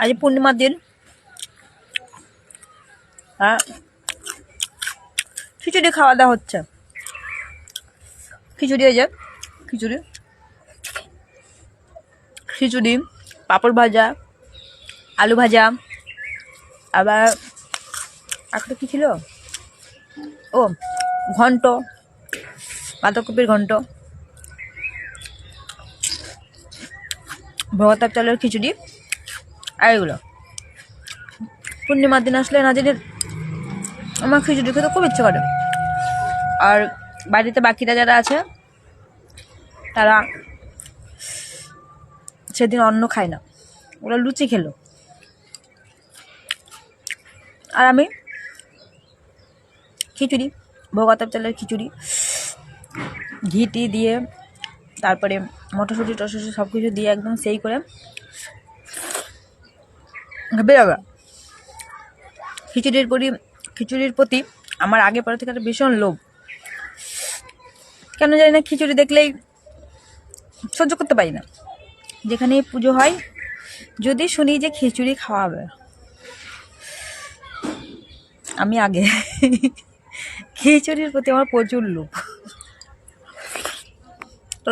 আজ পূর্ণিমার দিন। হ্যাঁ খিচুড়ি খাওয়া দাওয়া হচ্ছে। খিচুড়ি এই যে, খিচুড়ি। খিচুড়ি, পাঁপড় ভাজা, আলু ভাজা, আবার একটা কী ছিল? ও, ঘন্ট, বাঁধাকপির ঘন্ট। ভগতার চালের খিচুড়ি। আর এগুলো। পূর্ণিমার দিন আসলে না জানি আমার খিচুড়ি খেতে খুব ইচ্ছে করে। আর বাড়িতে বাকিরা যারা আছে, তারা সেদিন অন্ন খায় না। ওরা লুচি খেলো। আর আমি খিচুড়ি, ভোগাতাপ চালের খিচুড়ি ঘিটি দিয়ে, তারপরে মটরশুঁটি টরশুঁটি সব কিছু দিয়ে একদম সেই করে বেরোবে খিচুড়ির প্রতি খিচুড়ির প্রতি আমার আগে পরে থেকে একটা ভীষণ লোভ। কেন জানি না খিচুড়ি দেখলেই সহ্য করতে পারি না। যেখানে পুজো হয়, যদি শুনি যে খিচুড়ি খাওয়াবে। আমি আগে খিচুড়ির প্রতি আমার প্রচুর লোভ। তো